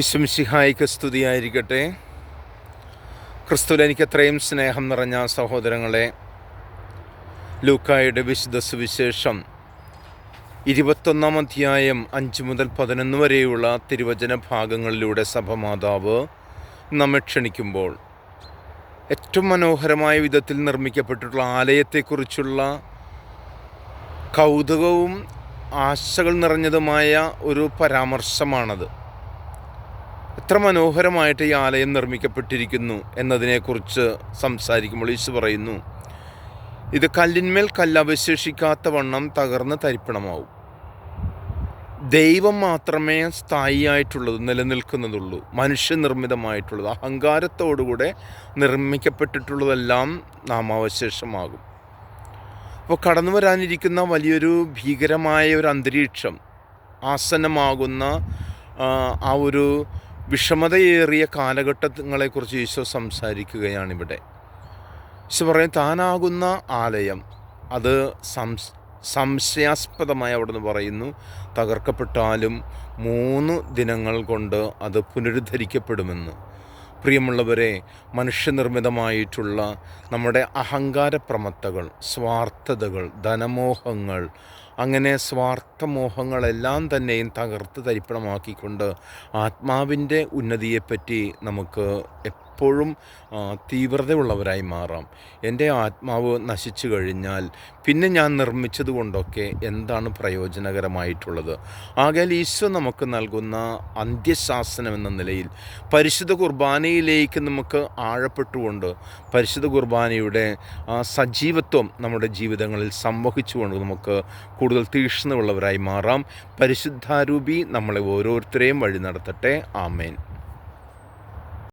ഇശുംശിഹായിക്ക് സ്തുതിയായിരിക്കട്ടെ. ക്രിസ്തുവിൽ എനിക്ക് അത്രയും സ്നേഹം നിറഞ്ഞ സഹോദരങ്ങളെ ലൂക്കായുടെ വിശുദ്ധ സുവിശേഷം ഇരുപത്തൊന്നാം അധ്യായം അഞ്ച് മുതൽ പതിനൊന്ന് വരെയുള്ള തിരുവചന ഭാഗങ്ങളിലൂടെ സഭമാതാവ് നമ്മെ ക്ഷണിക്കുമ്പോൾ ഏറ്റവും മനോഹരമായ വിധത്തിൽ നിർമ്മിക്കപ്പെട്ടിട്ടുള്ള ആലയത്തെക്കുറിച്ചുള്ള കൗതുകവും ആശകൾ നിറഞ്ഞതുമായ ഒരു പരാമർശമാണത്. എത്ര മനോഹരമായിട്ട് ഈ ആലയം നിർമ്മിക്കപ്പെട്ടിരിക്കുന്നു എന്നതിനെക്കുറിച്ച് സംസാരിക്കുമ്പോൾ ഈശു പറയുന്നു ഇത് കല്ലിന്മേൽ കല്ലവശേഷിക്കാത്ത വണ്ണം തകർന്ന് തരിപ്പണമാവും. ദൈവം മാത്രമേ സ്ഥായിയായിട്ടുള്ളത് നിലനിൽക്കുന്നതുള്ളൂ. മനുഷ്യനിർമ്മിതമായിട്ടുള്ളത് അഹങ്കാരത്തോടുകൂടെ നിർമ്മിക്കപ്പെട്ടിട്ടുള്ളതെല്ലാം നാമാവശേഷമാകും അപ്പോൾ കടന്നു വരാനിരിക്കുന്ന വലിയൊരു ഭീകരമായ ഒരു അന്തരീക്ഷം ആസന്നമാകുന്ന ആ ഒരു വിഷമതയേറിയ കാലഘട്ടങ്ങളെക്കുറിച്ച് ഈശോ സംസാരിക്കുകയാണിവിടെ. ഈശോ പറയും താനാകുന്ന ആലയം അത് സംശയാസ്പദമായി അവിടെ നിന്ന് പറയുന്നു തകർക്കപ്പെട്ടാലും മൂന്ന് ദിനങ്ങൾ കൊണ്ട് അത് പുനരുദ്ധരിക്കപ്പെടുമെന്ന്. പ്രിയമുള്ളവരെ മനുഷ്യനിർമ്മിതമായിട്ടുള്ള നമ്മുടെ അഹങ്കാരപ്രമത്തകൾ സ്വാർത്ഥതകൾ ധനമോഹങ്ങൾ അങ്ങനെ സ്വാർത്ഥമോഹങ്ങളെല്ലാം തന്നെയും തകർത്ത് തരിപ്പണമാക്കിക്കൊണ്ട് ആത്മാവിന്റെ ഉന്നതിയെപ്പറ്റി നമുക്ക് എപ്പോഴും തീവ്രതയുള്ളവരായി മാറാം. എന്റെ ആത്മാവ് നശിച്ചു കഴിഞ്ഞാൽ പിന്നെ ഞാൻ നിർമ്മിച്ചത് കൊണ്ടൊക്കെ എന്താണ് പ്രയോജനകരമായിട്ടുള്ളത്? ആകയാൽ ഈശോ നമുക്ക് നൽകുന്ന അന്ത്യശാസനം എന്ന നിലയിൽ പരിശുദ്ധ കുർബാനയിലേക്ക് നമുക്ക് ആഴപ്പെട്ടുകൊണ്ട് പരിശുദ്ധ കുർബാനയുടെ സജീവത്വം നമ്മുടെ ജീവിതങ്ങളിൽ സംവഹിച്ചുകൊണ്ട് നമുക്ക് കൂടുതൽ തീക്ഷ്ണമുള്ളവരായി മാറാം. പരിശുദ്ധാരൂപി നമ്മളെ ഓരോരുത്തരെയും വഴി നടത്തട്ടെ. ആമേൻ.